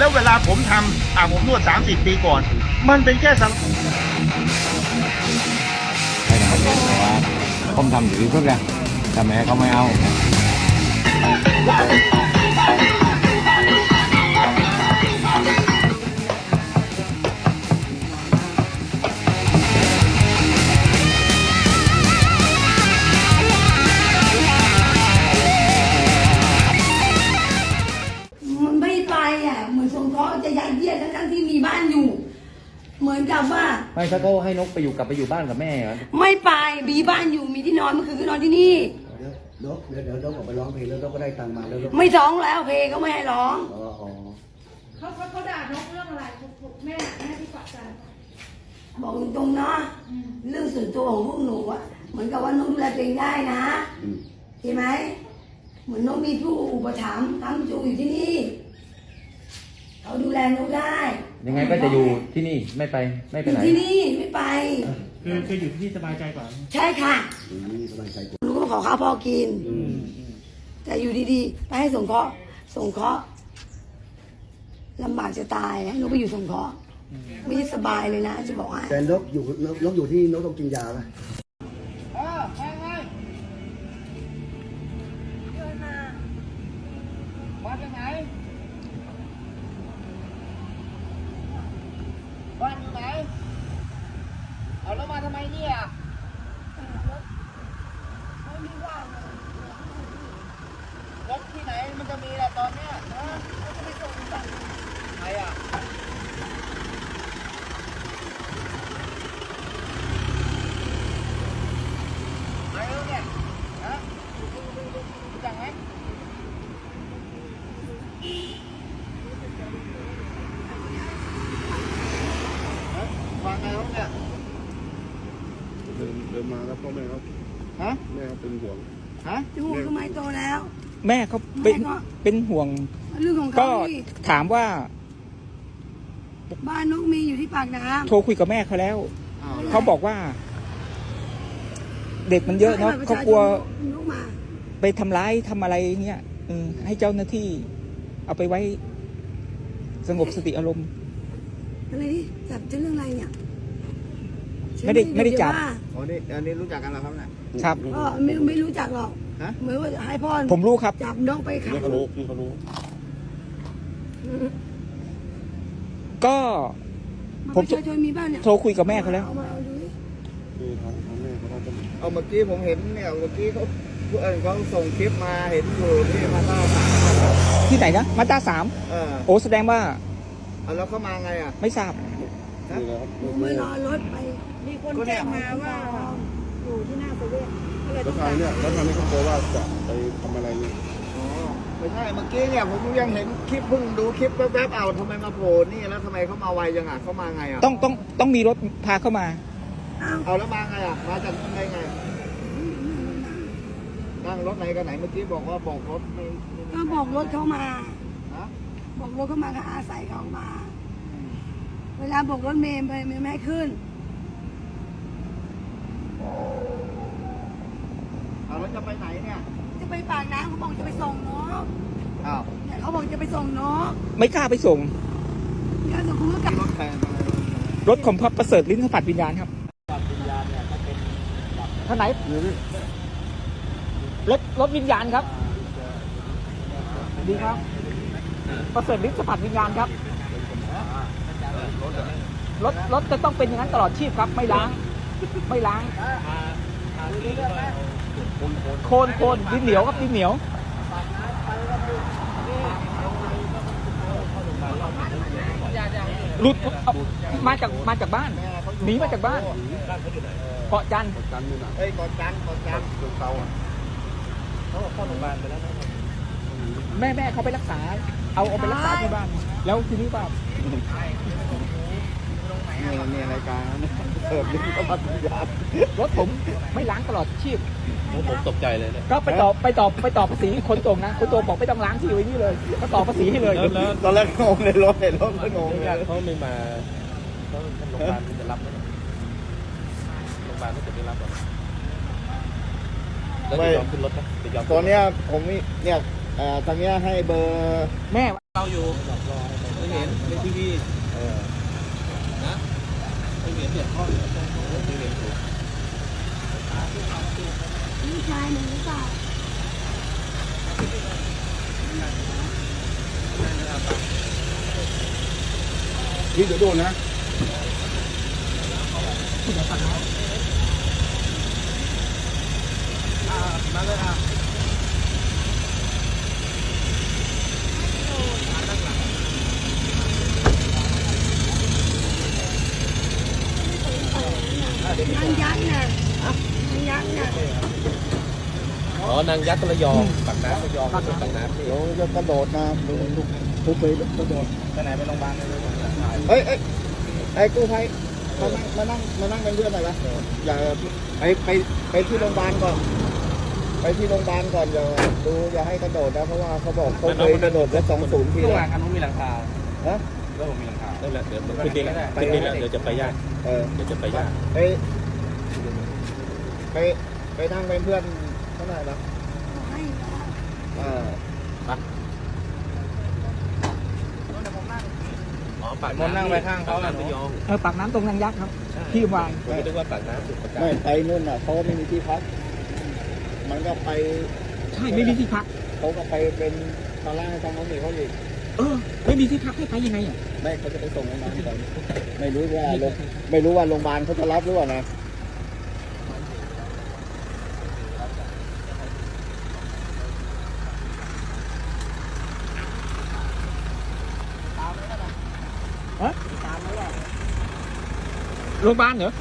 แล้วเวลาผมทำอ่าผมนวด 30 ปีก่อน มันเป็นแค่สังให้ทำเองแต่ว่าผมทำอยู่ที่สุดเลยแต่แม่เขาไม่เอา ไม่ถ้าเขาให้นกไปอยู่กลับไปอยู่บ้านกับแม่เหรอไม่ไปมีบ้านอยู่มีที่นอนเมื่อคืนก็นอนที่นี่ เดี๋ยวนกเดี๋ยวเดี๋ยวนกออกไปร้องเพลงแล้วนกก็ได้ตังค์มาแล้วนกไม่ร้องแล้วเพลงก็ไม่ให้ร้อง อ๋ออ๋อเขาเขาเขาด่านกเรื่องอะไรแม่แม่ที่ปักใจบอกตรงๆเนาะเรื่องส่วนตัวของพวกหนูอะเหมือนกับว่านกดูแลตัวเองได้นะอืมใช่ไหมเหมือนนกมีผู้อุปถัมภ์ทั้งจูอยู่ที่นี่เขาดูแลนกได้ยังไงก็จะอยู่ ที่นี่ไม่ไปไม่อไปยู่ไหนที่นี่ไม่ไป คือคืออยู่ที่นี่สบายใจกว่าใช่ค่ะอืมสบายใจกว่าหนูก็ขอข้าวพ่อกินอืมแต่อยู่ดีๆ ไปให้สงเคราะห์สงเคราะห์ลำบากจะตายให้หนูไปอยู่สงเคราะห์ไม่ได้สบายเลยนะจะบอกให้แต่นกอยู่นกนกอยู่ที่นกต้องกินยาป่ะบ้ เอาแล้วมาทำไมเนี่ยรถที่ไหนมันจะมีล่ะตอนเนี้ยฮะมันจะไปส่งที่ไหนใครอะใครแล้วเนี่ยฮะรู้จักไหมฮะฟังไงครับเนี่ย เดินเดินมาแล้ว พ่อแม่เขาฮะแม่เขาเป็นห่วงฮะจะห่วงทำไมโตแล้ว แม่เขาเป็นแม่ก็ เป็นห่วง เรื่องของก็เขาที่ถามว่าบ้านนกมีอยู่ที่ปากน้โทรคุยกับแม่เขาแล้ว อ้าวำเขาบอกว่า เด็กมันเยอะเนาะเขากลัวนกมาไปทำร้ายทำอะไรเงี้ยเออให้เจ้าหน้าที่ เอาไปไว้สงบสติอารมณ์อะไรนี่จับจะเรื่องอะไรเนี่ย ไม่ได้ไม่ได้จับว่าอ๋อนี่อันนี้รู้จักกันเหรอครับเนี่ย ครับ ก็ไม่ไม่รู้จักหรอกฮะ เหมือนว่าให้พ่อผมรู้ครับ จับนกไปขังพี่เขารู้พี่เขารู้ ก็ผมประชาชนมีบ้านเนี่ยโทรคุยกับแม่เขาแล้ว อมาเอาดูดิคือทางทางแม่เขาก็จะเอาเมื่อกี้ผมเห็นเนี่ยเมื่อกี้เขาเออเขาส่งคลิปมาเห็นอยู่ที่มาต้าสามที่ไหนนะมาตราสามเออโอ้แสดงว่าเอาแล้วเขามาไงอะ ไม่ทราบ นี่นะครับ หนูไม่รอรถไป มีคนแจ้งมาว่าอยู่ที่หน้าเซเว่นก็เลยแล้ต้วองทางเนี่ยแล้วทางนี้เขากลัวว่าจะไปทำอะไรนี่อ๋อไม่ใช่เมื่อกี้เนี่ยผมยังเห็นคลิปเพิ่งดูคลิปแป๊บๆเอาทำไมมาโผล่นี่แล้วทำไมเขามาไวจังอะเขามาไงอะต้องต้องต้องมีรถพาเข้ามา เอาแล้วมาไงอะมาจากไหนไงนั่งรถไหนกันไหนเมื่อกี้บอกว่าบอกรถไม่ไม่ก็บอกรถเขามา ฮะบอกรถเขามาก็อาศัยเขามา เวลาบอกรถเมย์ไปเมย์ไม่ให้ขึ้น เอาแล้ว จะไปไหนเนี่ย จะไปปากน้ำเขาบอกจะไปส่งนกอ้าวเนี่ยเขาบอกจะไปส่งนกไม่กล้าไปส่งแล้วส่งคุณก็กลับรถแทนอะไรรถของพระประเสริฐลิ้นสัมผัสวิญญาณครับท่านไหนรถรถวิญญาณครับ ดีครับ ประเสริฐลิ้นสัมผัสวิญญาณครับรถรถจะต้องเป็นอย่างนั้นตลอดชีพครับ ไม่ล้าง ไม่ล้าง โคนโคนดินเหนียวครับดินเหนียวหลุดเอามาจากมาจากบ้านหนีมาจากบ้านเกาะจันทร์กันนี่นะเฮ้ยกดจังกดจังเดินเตาอะแล้วแม่แม่เขาไปรักษา เอาเอาไปรักษาที่บ้าน แล้วทีนี้ว่าเนี่ยเนี่ยรายการ เนี่ยเปิดลิ้นก็มาทุกอย่างรถผมไม่ล้างตลอดชีพ ผมตกใจเลยเนี่ย ก็ไปต่อไปต่อไปต่อภาษีคนตรงนะคนตรงบอกไม่ต้องล้างที่ไว้นี่เลยก็ต่อภาษีให้เลยตอนแรกงงเลยรถเห็นรถก็งงเลยเขาไม่มาเขาโรงพยาบาลจะรับไหมโรงพยาบาลก็จะไม่รับหรอกแล้วจะยอมขึ้นรถไหมจะยอมตอนเนี้ยผมมีเนี่ยเอ่อทางเนี้ยให้เบอร์แม่เราอยู่ไม่เห็นในทีวีเออ พี่ชายหนูหรือเปล่านี่เดี๋ยวโดนนะนางยักษ์น่ะนางยักษ์น่ะ อ๋อ นางยักษ์ระยองปากน้ำระยองไม่ใช่ปากน้ำนี่เดี๋ยวจะกระโดดนะดูดูทุบไปกระโดดไปไหนไปโรงพยาบาลเลยเฮ้ยเอ้ยไอ้กู้ภัยมานั่งมานั่งมานั่งเป็นเพื่อนหน่อยปะอย่าไปไปไปที่โรงพยาบาลก่อน ไปที่โรงพยาบาลก่อนอย่าดูอย่าให้กระโดดนะเพราะว่าเขาบอกเขาเคยกระโดดรถสองศูนย์ทีเมื่อแล้ววานคันนู้นมีหลังคาฮะแล้วผมมีหลังคานั่นแหละเดี๋ยวขึ้นนี่แหละขึ้นนี่แหละเดี๋ยวจะไปยากเออเดี๋ยวจะไปยากไปไปไปนั่งเป็นเพื่อน เขาหน่อยนะให้เอออ๋อปากมนต์นั่งไว้ข้างเขาปากน้ำระยองเออปากน้ำตรงนางยักษ์ครับ ที่วางผมไม่นึกว่าปากน้ำสุดประการไม่ไปนู่นน่ะเขาก็ไม่มีที่พัก มันก็ไปใช่ไม่มีที่พักเขาก็ไปเป็นตอนแรกทางน้องหมีเขาอีกเออไม่มีที่พักให้ไปยังไงอะไม่เขาจะไปส่งโรงพยาบาลก่อนไม่รู้ว่าโรงไม่รู้ว่าโรงพยาบาลเขาจะรับหรือเปล่านะ โรงพยาบาลเหรอ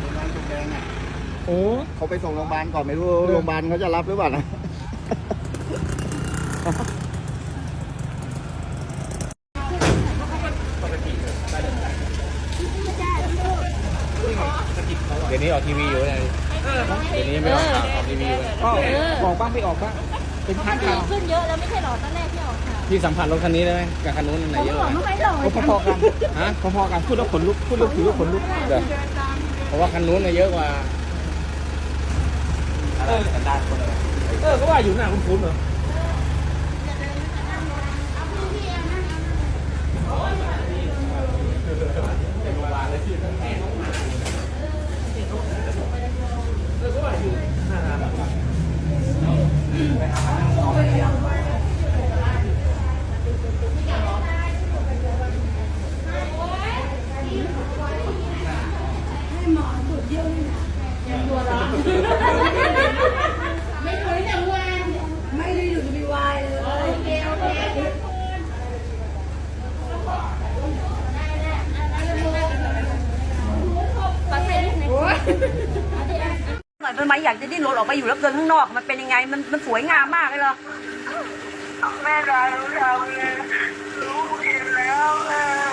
โรงพยาบาลจุกแดงอะโอ้เขาไปส่งโรงพยาบาลก่อนไม่รู้โรงพยาบาลเขาจะรับหรือเปล่านะเดี๋ยวนี้ออกทีวีอยู่เลยเดี๋ยวนี้ไม่ออกออกทีวีอยู่เลยก็ออกบ้างไม่ออกบ้างเป็นครั้งคราวขึ้นเยอะแล้วไม่ใช่หรอตอนแรกที่ออกข่าว พี่สัมผัสรถคันนี้ได้ไหมกับคันนู้นอันไหนเยอะกว่าก็พอๆกันฮะพอๆกันพูดแล้วขนลุกพูดแล้วถือว่าขนลุกเดี๋ยวเพราะว่าคันนู้นน่ะเยอะกว่าเออก็ว่าอยู่หน้าคุ้นๆเหรอ ให้หมอตรวจเยี่ยวนี่นะไม่เคยแต่วันไม่ได้อยู่จะมีวายเลยโอเคโอเคหน่อยเป็นไหมอยากจะดิ้นรนออกไปอยู่แล้วเดินข้างนอก มันเป็นยังไงมันมันสวยงามมากเลยเหรอแม่ได้รู้แล้วเลยรู้เห็นแล้วเออ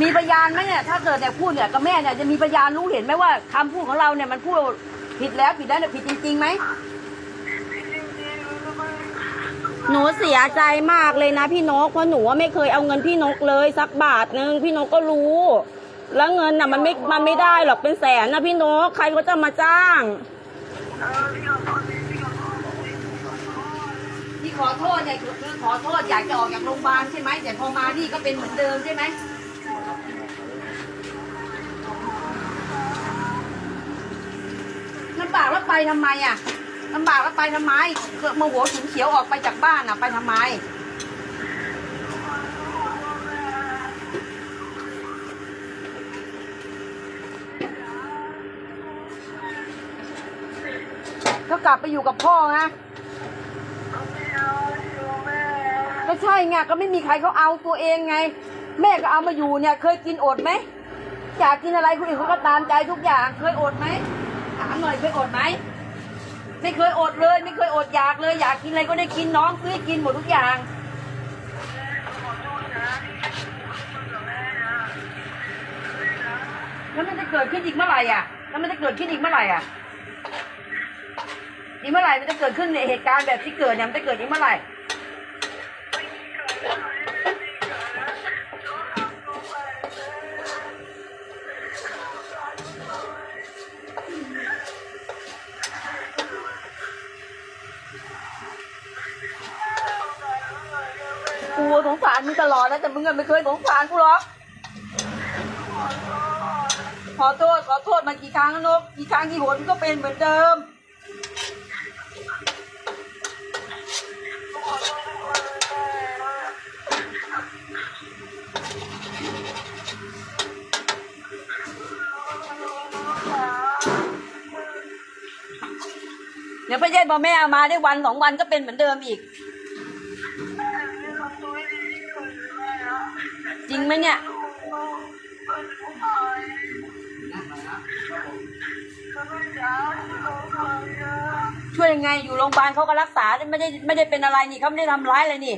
มีพยานไหมเนี่ยถ้าเกิดเนี่ยพูดเนี่ยกับแม่เนี่ยจะมีพยานรู้เห็นไหมว่าคำพูดของเราเนี่ยมันพูดผิดแล้วผิดแล้วเนี่ยผิดจริงๆไหมหนูเสียใจมากเลยนะพี่นกเพราะหนูว่าไม่เคยเอาเงินพี่นกเลยสักบาทหนึ่งพี่นกก็รู้ แล้วเงินน่ะมันไม่มันไม่ได้หรอกเป็นแสนนะพี่นกใครก็จะมาจ้าง ที่ขอโทษเนี่ยคือขอโทษอยากจะออกจากโรงพยาบาลใช่ไหมแต่พอมานี่ก็เป็นเหมือนเดิมใช่ไหมลำบากแล้วไปทำไมอะลำบากแล้วไปทำไมเกิดมโหฉุนเฉียวออกไปจากบ้านอะไปทำไม ก็กลับไปอยู่กับพ่อนะก็ใช่ไงก็ไม่มีใครเขาเอาตัวเองไง แม่ก็เอามาอยู่เนี่ย เคยกินอดไหมอยากกินอะไรคนอื่นเขาก็ตามใจทุกอย่าง เคยอดไหมถามหน่อยเคยอดไหมไม่เคยอดเลย ไม่เคยอดอยากเลย อยากกินอะไรก็ได้กินน้องซื้อกินหมดทุกอย่างแล้วมันจะเกิดขึ้นอีกเมื่อไหร่อะแล้วมันจะเกิดขึ้นอีกเมื่อไหร่อะ อีกเมื่อไหร่มันจะเกิดขึ้นในเหตุการณ์แบบที่เกิดเนี่ยมันจะเกิดอีกเมื่อไหร่กูสงสารมึงตลอดนะแต่มึงไม่เคยสงสารกูหรอกขอโทษขอโทษมากี่ครั้งแล้วนกกี่ครั้งกี่หนก็เป็นเหมือนเดิม เดี๋ยวไม่ใช่พอแม่เอามาได้วันสองวันก็เป็นเหมือนเดิมอีก จริงไหมเนี่ย ช่วยยังไงอยู่โรงพยาบาลเขาก็รักษาไม่ได้ไม่ได้เป็นอะไรนี่เขาไม่ได้ทำร้ายอะไรนี่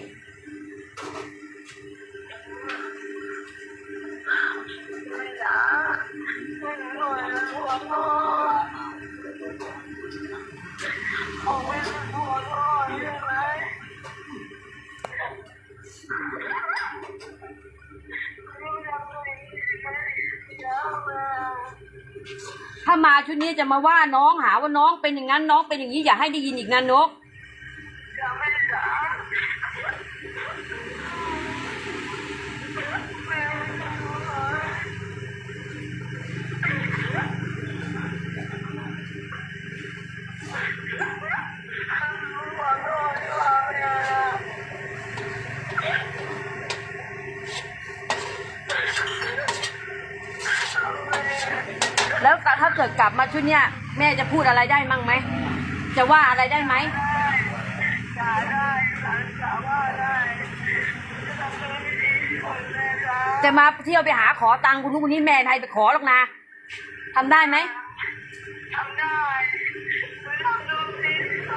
ถ้ามาชุดนี้จะมาว่าน้องหาว่าน้องเป็นอย่างนั้นน้องเป็นอย่างนี้อย่าให้ได้ยินอีกนะนก กิดกลับมาชุดเนี้ยแม่จะพูดอะไรได้มั่งไหม จะว่าอะไรได้ไหมจะมาเที่ยวไปหาขอตังค์คุณนู้นคนนี้แม่ไทยไปขอหรอกนะทำได้ไหม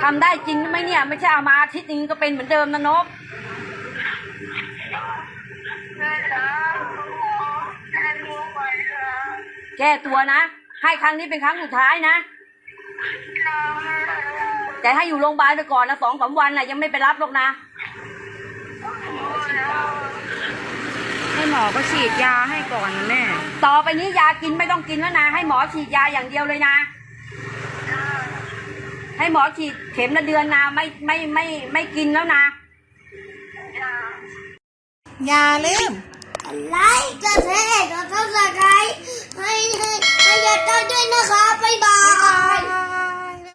ทำได้จริงไหมเนี่ย ไม่ใช่เอามาอาทิตย์นึงก็เป็นเหมือนเดิมนะนกแก้ตัวนะ ให้ครั้งนี้เป็นครั้งสุดท้ายนะ แต่ให้อยู่โรงพยาบาลไปก่อนนะสองสามวันน่ะยังไม่ไปรับหรอกนะ ให้หมอก็ฉีดยาให้ก่อนนะแม่ ต่อไปนี้ยากินไม่ต้องกินแล้วนะ ให้หมอฉีดยาอย่างเดียวเลยนะ ให้หมอฉีดเข็มละเดือนนะไม่ไม่ไม่ไม่กินแล้วนะ อย่าลืมไลค์กระแทกกระทับสไครต์ให้ให้ ให้ยาต้าด้วยนะคะบ๊ายบาย